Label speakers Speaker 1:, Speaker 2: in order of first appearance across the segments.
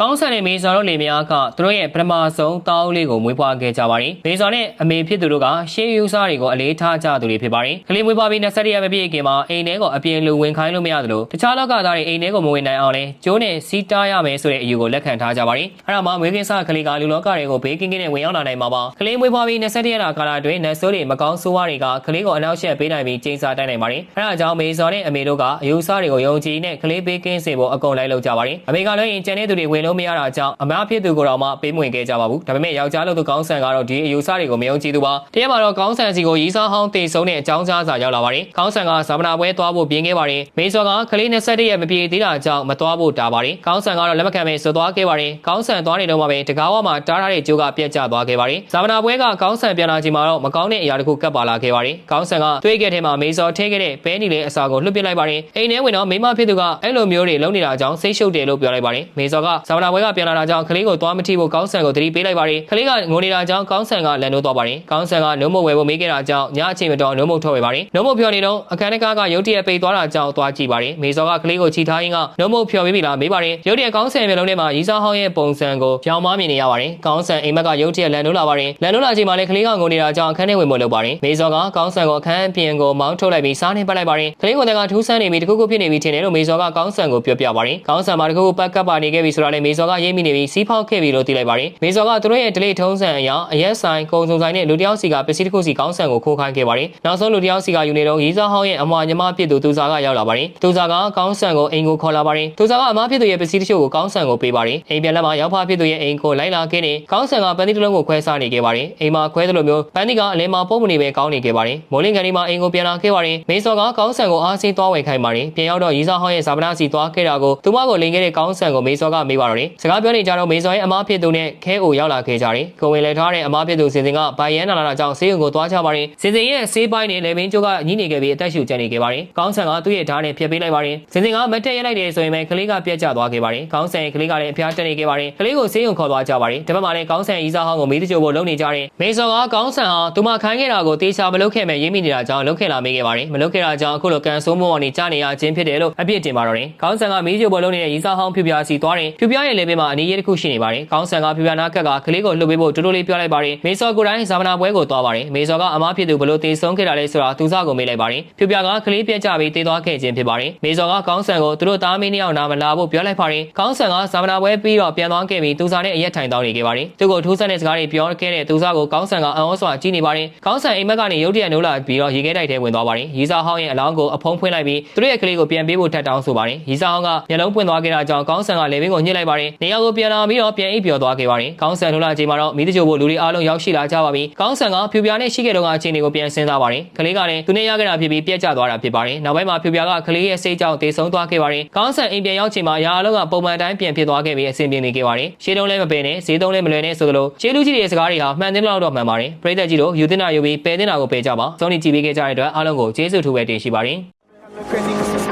Speaker 1: ကောင်းဆန်တဲ့မေဇာတို့လေများကသူတို့ရဲ့ပထမဆုံးတောင်းလေးကိုမွေးဖွားခဲ့ကြပါတယ်။မေဇာနဲ့အမေဖြစ်သူတို့ကရှေးယူစားတွေကိုအလေးထားကြသူတွေဖြစ်ပါတယ်။ကလေးမွေးဖွားပြီး27ရက်မပြည့်ခင်မှာအိမ်ထဲကိုအပြင်လူဝင်ခိုင်းလို့မရသလိုတခြားလောက်ကသားတွေအိမ်ထဲကိုမဝင်နိုင်အောင်လဲကျိုးနဲ့စီးတားရမယ်ဆိုတဲ့အယူကိုလက်ခံထားကြပါတယ်။အဲ့ဒါမှမွေးကင်းစားကလေးကလူလောကတွေကိုဘေးကင်းကင်းနဲ့ဝင်ရောက်လာနိုင်မှာပါ။ကလေးမွေးဖွားပြီး27ရက်တာကာလအတွင်းနတ်ဆိုးတွေမကောင်းဆိုးဝါးတွေကကလေးကိုအနောက်ရှက်ပေးနိုင်ပြီးကျင်းစားတိုက်နိုင်ပါတယ်။အဲ့ဒါကြောင့်မေဇာနဲ့အမေတို့ကအယူစားတွေကိုယုံကြည်နဲ့ကလေးဘေးကင်းစေဖို့အကုန်လိုက်လုပ်ကြပါတယ်။အမေကလည်းရင်ကျန်တဲ့သူတွေဝင်လို့မရတာကြောင့်အမားဖြစ်သူကိုတော့မှပေးမဝင်ခဲ့ကြပါဘူးဒါပေမဲ့ယောက်ျားလို့သူကောင်းဆန်ကတော့ဒီအယူဆတွေကိုမယုံကြည်သူပါတရက်မှာတော့ကောင်းဆန်စီကိုရီးစားဟောင်းတင်ဆုံးတဲ့အကြောင်းကြားစာရောက်လာပါတယ်ကောင်းဆန်ကဇာမနာပွဲသွားဖို့ပြင်ခဲ့ပါတယ်မေစောကကလေး27ရက်မပြေသေးတာကြောင့်မသွားဖို့တာပါတယ်ကောင်းဆန်ကတော့လက်မခံပဲဆွသွားခဲ့ပါတယ်ကောင်းဆန်သွားနေတော့မှပဲတကားဝမှာတားထားတဲ့ကြိုးကပြက်ကျသွားခဲ့ပါတယ်ဇာမနာပွဲကကောင်းဆန်ပြန်လာချိန်မှာတော့မကောင်းတဲ့အရာတစ်ခုကပ်ပါလာခဲ့ပါတယ်ကောင်းဆန်ကတွေးခဲ့တဲ့မှာမေစောထဲခဲ့တဲ့ဘဲနီလေးအစာကိုလွှတ်ပစ်လိုက်ပါတယ်အိမ်ထဲဝင်တော့မိမဖြစ်သူကအဲ့လိုမျိုးတွေလုံးနေတာကြောင့်စိတ်ရှုပ်တယ်လို့ပြောလိုက်ပါတယ်မေစောကဇာမနာပွဲကပြန်လာတာကြောင့်ကလေးကိုသွားမထိဖို့ကောင်းဆန်ကိုသတိပေးလိုက်ပါတယ်ခလေးကငိုနေတာကြောင့်ကောင်းဆန်ကလန်လို့သွားပါတယ်ကောင်းဆန်ကနှုတ်မဝယ်ဖို့မေးခဲ့တာကြောင့်ညအချိန်မတော်နှုတ်မထွက်ဝယ်ပါတယ်နှုတ်မဖြော်နေတော့အခန်းတကားကရုတ်တရက်ပိတ်သွားတာကြောင့်သွားကြည့်ပါတယ်မေစောကကလေးကိုချီထားရင်းကနှုတ်မဖြော်ပေးပြီလားမေးပါတယ်ရုတ်တရက်ကောင်းဆန်မျိုးလုံးထဲမှာရီးစားဟောင်းရဲ့ပုံစံကိုပြောင်းမမြင်နေရပါတယ်ကောင်းဆန်အိမ်မက်ကရုတ်တရက်လန်လို့လာပါတယ်လန်လို့လာချိန်မှာလည်းကလေးကငိုနေတာကြောင့်အခန်းထဲဝင်ဖို့လုပ်ပါတယ်မေစောကကောင်းဆန်ကိုအခန်းပြင်ကိုမောင်းထုတ်လိုက်ပြီးစားနေပတ်လိုက်ပါတယ်ကလေးကိုတကထူးဆန်းနေပြီးတခုခုဖြစ်နေပြီထင်တယ်လို့မေစောကကောင်းဆန်ကိုပြောပြပါတယ်ကောင်းဆန်မှာတခုခုပတ်ကပ်ပါနေခဲ့ပြီဆိုတာလည်းမေစောကရိပ်မိနေပြီးစီးဖောက်ခဲ့ပြီလို့သိလိုက်ပါတယ်မေစောကသူတို့ရဲ့ဒလိထုံးစံအရာအရက်ဆိုင်ကုံစုံဆိုင်နဲ့လူတယောက်စီကပစ္စည်းတစ်ခုစီကောင်းဆန်ကိုခိုးခိုင်းခဲ့ပါတယ်နောက်ဆုံးလူတယောက်စီကယူနေတော့ရီးစားဟောင်းရဲ့အမွာညီမဖြစ်သူသူစားကရောက်လာပါတယ်သူစားကကောင်းဆန်ကိုအိမ်ကိုခေါ်လာပါတယ်သူစားကအမဖြစ်သူရဲ့ပစ္စည်းတချို့ကိုကောင်းဆန်ကိုပေးပါတယ်အိမ်ပြန်လက်မှာရောက်ဖဖြစ်သူရဲ့အိမ်ကိုလိုက်လာခဲ့နေကောင်းဆန်ကပန်းသီးတစ်လုံးကိုခွဲစားနေခဲ့ပါတယ်အိမ်မှာခွဲသလိုမျိုးပန်းသီးကအလင်းမှာပုံမနေပဲကောင်းနေခဲ့ပါတယ်မိုးလင်းကန်ဒီမှာအိမ်ကိုပြန်လာခဲ့ပါတယ်မေစောကကောင်းဆန်ကိုအားစီးသွားဝယ်ခိုင်းပါတယ်ပြန်ရောက်တော့ရီးစားဟောင်းရဲ့ဇာပနာစီသွားခဲ့တာကိုသူမကိုလင်ခဲ့တဲ့ကောင်းဆန်ကိုမေစောကမေးပါတော့တယ်စကားပြောနေကြတော့မေစောရဲ့အမဖြစ်သူနဲ့ခဲအိုရောက်လာခဲ့ကြတယ်ကိုဝင်လဲထားတဲ့အမဖြစ်သူစင်စင်ကဘိုင်ယန်နာလာတာကြောင့်ဆေးရုံကိုသွားကြပါတယ်စင်စင်ရဲ့ဆေးပိုင်းနဲ့လေဘင်းကျိုးကညှိနေခဲ့ပြီးအသက်ရှူကျန်နေခဲ့ပါတယ်ကောင်းဆန်ကသူ့ရဲ့ဓာတ်နဲ့ဖျက်ပေးလိုက်ပါတယ်စင်စင်ကမတ်တက်ရလိုက်တယ်ဆိုရင်ပဲကလေးကပြက်ကျသွားခဲ့ပါတယ်ကောင်းဆန်ရဲ့ကလေးကလည်းအဖျားတက်နေခဲ့ပါတယ်ကလေးကိုဆေးရုံခေါ်သွားကြပါတယ်တပတ်မှလည်းကောင်းဆန်ဤစားဟောင်းကိုမေးတချို့ဖို့လုပ်နေကြတယ်မေစောကကောင်းဆန်ဟာသူမခိုင်းခဲ့တာကိုတေချာမလုပ်ခဲ့မဲ့ရင်းမိနေတာကြောင့်လုပ်ခဲ့လာမိခဲ့ပါတယ်မလုပ်ခဲ့တာကြောင့်အခုလိုကန်ဆိုးမောကနေကြားနေရခြင်းဖြစ်တယ်လို့အပြစ်တင်ပါတော့တယ်ကောင်းဆန်ကမေးချို့ဖို့လုပ်နေတဲ့ဤစားဟောင်းဖြူပြားစီသွားတယ်ဖြူပြားရဲ့လေဘေးမှာအနေရတစ်ခုရှိနေပါတယ်ကောင်းဆန်ကဖြူပြားနာကက်ကကလေးကိုလှုပ်ပေးဖို့တိုးတိုးလေးပြောလိုက်ပါတယ်မေစောကိုယ်တိုင်ဇာမနာပွဲကိုသွားပါတယ်မေစောကအမားဖြစ်သူဘလို့တေဆုံးခဲ့တာလဲဆိုတာသူစားကိုမေးလိုက်ပါတယ်ဖြူပြားကကလေးပြက်ကြပြီးတေးသွားခဲ့ခြင်းဖြစ်ပါတယ်မေစောကကောင်းဆန်ကိုသူတို့သားမင်းနှစ်ယောက်နာမလာဖို့ပြောလိုက်ပါတယ်ကောင်းဆန်ကဇာမနာပွဲပြီးတော့ပြန်သွားခဲ့ပြီးသူစားနဲ့အရက်ထိုင်တောင်းနေခဲ့ပါတယ်သူကိုထိုးဆက်တဲ့စကားတွေပြောခဲ့တဲ့သူစားကိုကောင်းဆန်ကအံ့ဩစွာကြည့်နေပါတယ်ကောင်းဆန်အိမ်မက်ကနေရုတ်တရက်နိုးလာပြီးတော့ရေခဲတိုက်ထဲဝင်သွားပါတယ်ရီစာဟောင်းရဲ့အလောင်းကိုအဖုံးဖွင့်လိုက်ပြီးသူတို့ရဲ့ကလေးကိုပြန်ပေးဖို့ထပ်တောင်းဆိုပါတယ်ရီစာဟောင်းကမျက်လုံးပွင့်သွားခဲ့တာကြောင့်ကောင်းဆန်ကလေဘင်းကိုညှစ်လိုက်ပါတယ်နေရာကိုပြန်လာပြီးတော့ပြန်အိပ်ပျော်သွားခဲ့ပါတယ်ကောင်းဆန်ထိုးလာချိန်မှာတော့မိတချို့ကိုလူတွေအားလုံးရောက်ရှိလာကြပါပြီကောင်းဆန်ကဖြူပြားနဲ့ရှိခဲ့တော့အချိန်တွေကိုပြန်စဉ်းစားပါတယ်ကလေးကလည်းသူနဲ့ရခဲ့တာဖြစ်ပြီးပြက်ကျသွားတာဖြစ်ပါတယ်နောက်ပိုင်းမှာဖြူပြားကကလေးရဲ့စိတ်ကြောင့်တေဆုံးသွားခဲ့ပါတယ်ကောင်းဆန်အိမ်ပြန်ရောက်ချိန်မှာရာအလုံးကပုံမှန်တိုင်းပြန်ဖြစ်သွားခဲ့ပြီးအဆင်ပြေနေခဲ့ပါတယ်ရှေးတုံးလည်းမပင်နဲ့ဈေးတုံးလည်းမလွယ်နဲ့ဆိုသလိုရှေးလူကြီးတွေရဲ့စကားတွေဟာမှန်တယ်လို့တော့မှန်ပါတယ်ပရိသတ်ကြီးတို့ယူတင်တာယူပြီးပယ်တင်တာကိုပယ်ကြပါစောင့်နေကြည့်ပေးခဲ့ကြတဲ့အတွက်အားလုံးကိုကျေးဇူးထူးပဲတင်ရှိပါတယ်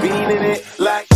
Speaker 2: Feeling it like.